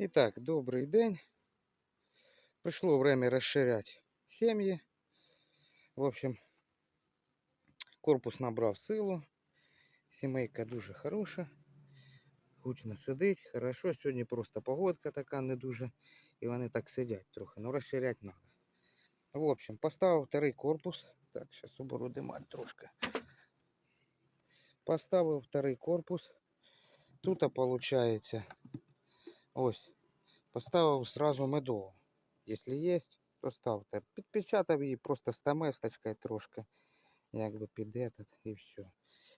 Итак, добрый день. Пришло время расширять семьи. В общем, корпус набрав силу. Сімейка дуже хороша. Гучно сидить. Хорошо. Сьогодні просто погодка така не дуже. І вони так сидять трохи. Ну розширяти треба. В общем, поставив вторий корпус. Так, зараз уберу демаль трошки. Поставив вторий корпус. Тут, виходить, ось, поставив сразу медову. Якщо є, то ставте. Підпечатав її просто стаместочкою трошки. Якби під этот і все.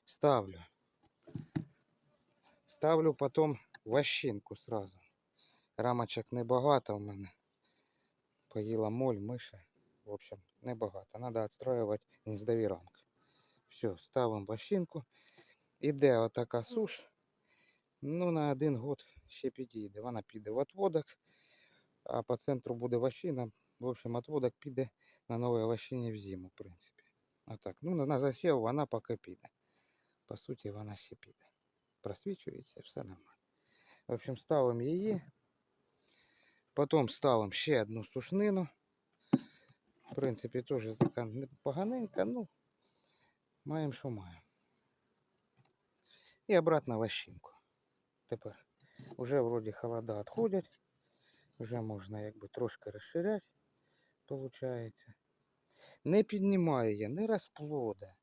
Ставлю. Ставлю потім вощинку сразу. Рамочок небагато в мене. Поїла моль, миша. В общем, небагато. Надо відстроювати гніздові рамки. Все, ставимо вощинку. Іде отака суш. Ну, на один год ще підійде. Вона піде в отводок, а по центру буде вощина. В общем, отводок піде на нове вощині в зиму, в принципі. Отак. Ну, на, засів вона поки піде. По суті, вона ще піде. Просвічується, все нормально. В общем, ставимо її. Потім ставимо ще одну сушнину. В принципі, теж така непоганенька, ну, маємо, що маємо. І обратно вощинку. Тепер уже вроді холода відходять. Вже можна якби трошки розширяти, виходить. Не піднімаю я, не розплода,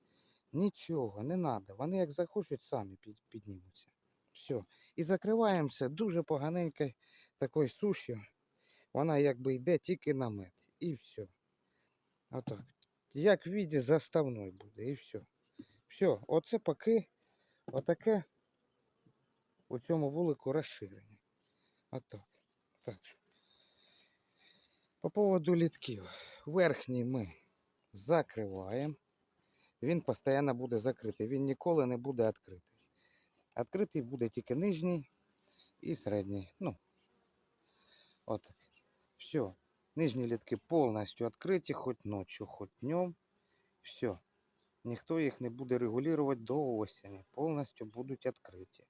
нічого, не треба. Вони як захочуть, самі піднімуться. Все. І закриваємо це дуже поганенькою такою сушю. Вона якби йде тільки на мед. І все. Отак. Як в віді заставної буде, і все. Все, оце поки отаке у цьому вулику розширення. Отак. Так. По поводу літків. Верхній ми закриваємо. Він постійно буде закритий. Він ніколи не буде відкритий. Відкритий буде тільки нижній і середній. Ну, от. Все. Нижні літки повністю відкриті, хоч ночі, хоч днем. Все. Ніхто їх не буде регулювати до осені. Повністю будуть відкриті.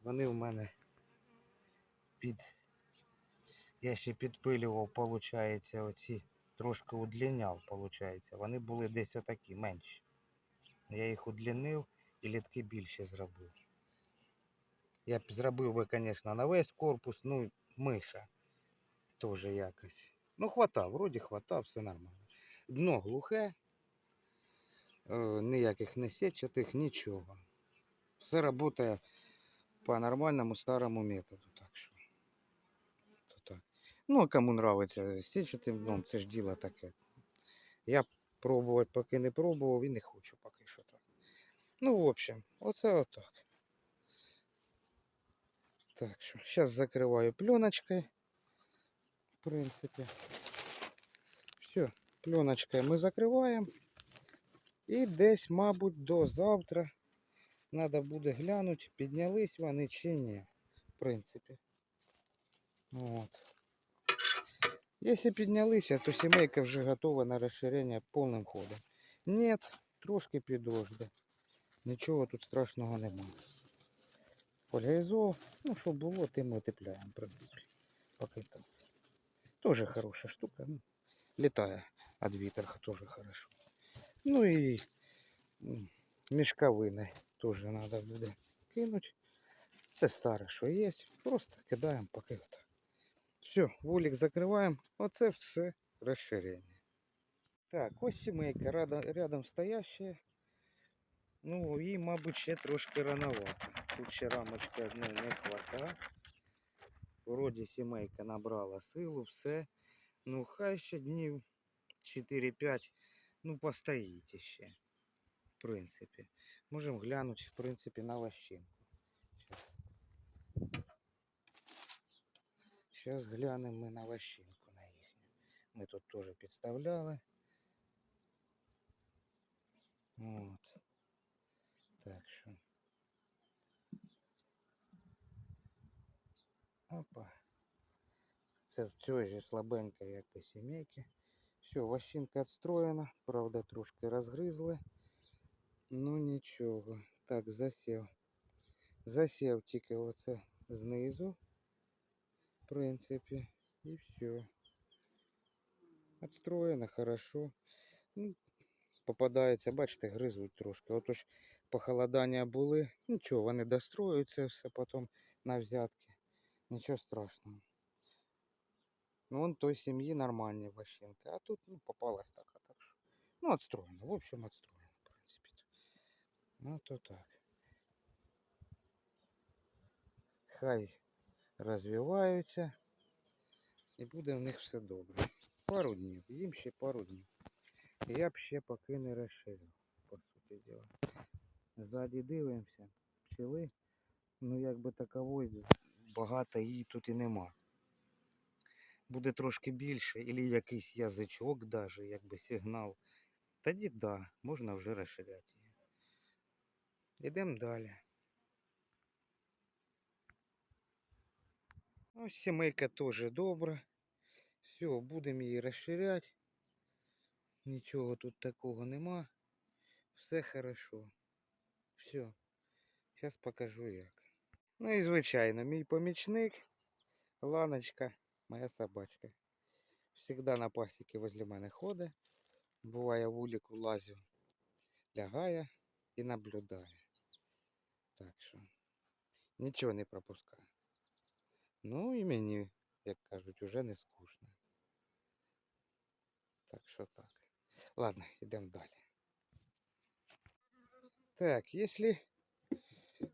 Вони в мене під. Я ще підпилював, виходить, оці трошки удлиняв, виходить. Вони були десь отакі менші. Я їх удлинив і літки більше зробив. Я б зробив би, звісно, на весь корпус, ну, миша теж якось. Ну, хватав, вроді хватав, все нормально. Дно глухе, е, ніяких не сетчатих, нічого. Все працює по нормальному старому методу. Так що. То так. Ну, а кому нравиться січатим дном, це ж діло таке. Я пробувати поки не пробував і не хочу поки що так. Ну, в общем, оце отак. Так що, зараз закриваю пленочкою. В принципі. Все, пленочкою ми закриваємо. І десь, мабуть, до завтра Надо буде глянути, піднялись вони чи ні. В принципі. От. Якщо піднялися, то сімейка вже готова на розширення повним ходом. Ні, трошки підожде. Нічого тут страшного немає. Поляризол, ну що було, тим і утепляємо, в принципі. Поки там. Тоже хороша штука. Ну, літає від вітер теж хорошо. Ну і мішковини теж треба буде кинути. Це старе, що є. Просто кидаємо поки отак. Все, вулик закриваємо. Оце все розширення. Так, ось сімейка рядом, рядом стоящая. Ну, їй, мабуть, ще трошки рановато. Тут ще рамочки одної не хватає. Вроді сімейка набрала силу, все. Ну, хай ще днів 4-5, ну, постоїть ще. Принципі. Можемо глянути, в принципі, на лощинку. Зараз глянемо ми на лощинку на їхню. Ми тут теж підставляли. От. Так що. Опа. Це в цій же слабенької якби сімейки. Все, вощинка відстроєна, правда, трошки розгризли. Ну нічого. Так, засів. Засів тільки оце знизу. в принципі. І все. Отстроєно, хорошо. Ну, попадається, бачите, гризуть трошки. Отож похолодання були. Нічого, вони достроюють це все потім на взятки. Нічого страшного. Ну, вон той сім'ї нормальні вощинки. А тут ну, попалась така, так що. Ну, отстроєно. В общем, отстроєно. Ну, то так. Хай розвиваються. І буде в них все добре. Пару днів. Їм ще пару днів. Я б ще поки не розширив, по суті діла. Ззаді дивимося. Пчели. Ну якби такової багато її тут і нема. Буде трошки більше, або якийсь язичок даже, якби сигнал. Тоді да, можна вже розширяти. Йдемо далі. Ось сімейка теж добра. Все, будемо її розширяти. Нічого тут такого нема. Все хорошо. Все. Зараз покажу як. Ну і звичайно, мій помічник, Ланочка, моя собачка. Всегда на пасіки возле мене ходить. Буває в уліку лазю, лягає і наблюдає. Так що нічого не пропускаю. Ну і мені, як кажуть, уже не скучно. Так що так. Ладно, йдемо далі. Так, якщо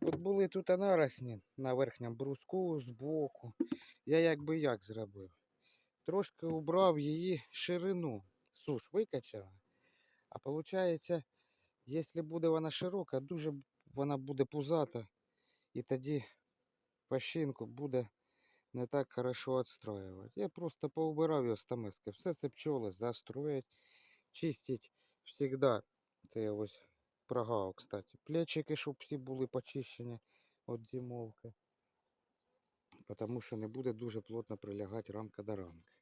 от були тут наросні на верхньому бруску збоку, я якби як зробив. Трошки убрав її ширину. Суш викачала. А виходить, якщо буде вона широка, дуже б- вона буде пузата. І тоді пащинку буде не так хорошо відстроювати. Я просто поубирав його з. Все це пчоли застроять, чистить завжди. Це я ось прогав, кстати. Плечики, щоб всі були почищені від зимовки. Тому що не буде дуже плотно прилягати рамка до рамки.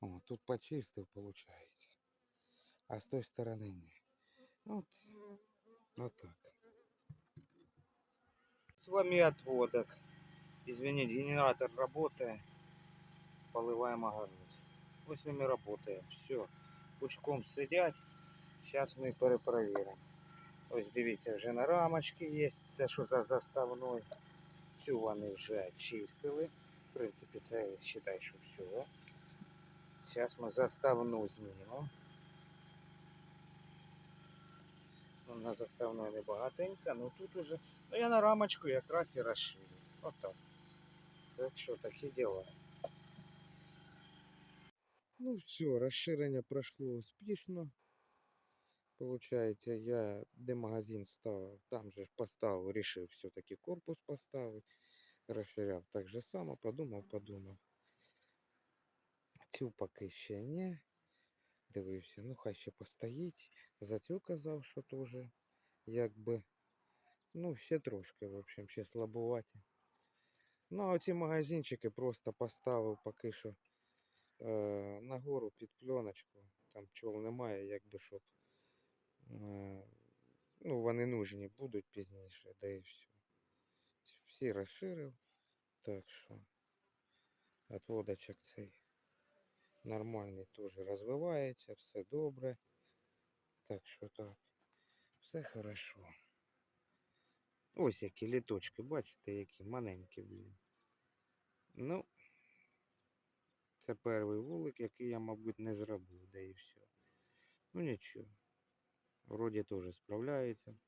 О, тут почистив, виходить. А з той сторони ні. От, от так. С вами отводок. Извините, генератор работает. Поливаем огород. Ось ними работает. Все. Пучком сидять. Зараз ми перепровіримо. Ось дивіться, вже на рамочки є. Це що за заставною. Цю вони вже чистили. В принципі, це вважай, що все. Зараз ми заставну знімемо. Ну, На заставної небагатенько, ну тут уже. Ну я на рамочку якраз і розширю. Отак. Так що такі діла. Ну все, розширення пройшло успішно. Получається, я де магазин ставив, там же ж поставив, рішив все-таки корпус поставити. Розширяв так же само, подумав, подумав. Цю поки ще не. Дивився, ну хай ще постоїть. За цю казав, що теж якби. Ну, ще трошки, в общем, ще слабуваті. Ну, а ці магазинчики просто поставив поки що е, нагору під пленочку. Там пчол немає, якби щоб. Е, ну, вони нужні будуть пізніше, да і все. Всі розширив. Так що отводочок цей нормальний теж розвивається, все добре. Так що так, все хорошо. Ось які літочки, бачите, які маленькі, блін. Ну, це перший вулик, який я, мабуть, не зробив, да і все. Ну нічого. Вроді теж справляється.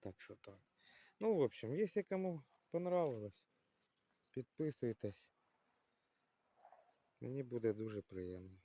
Так що так. Ну, в общем, якщо кому понравилось, підписуйтесь. Мені буде дуже приємно.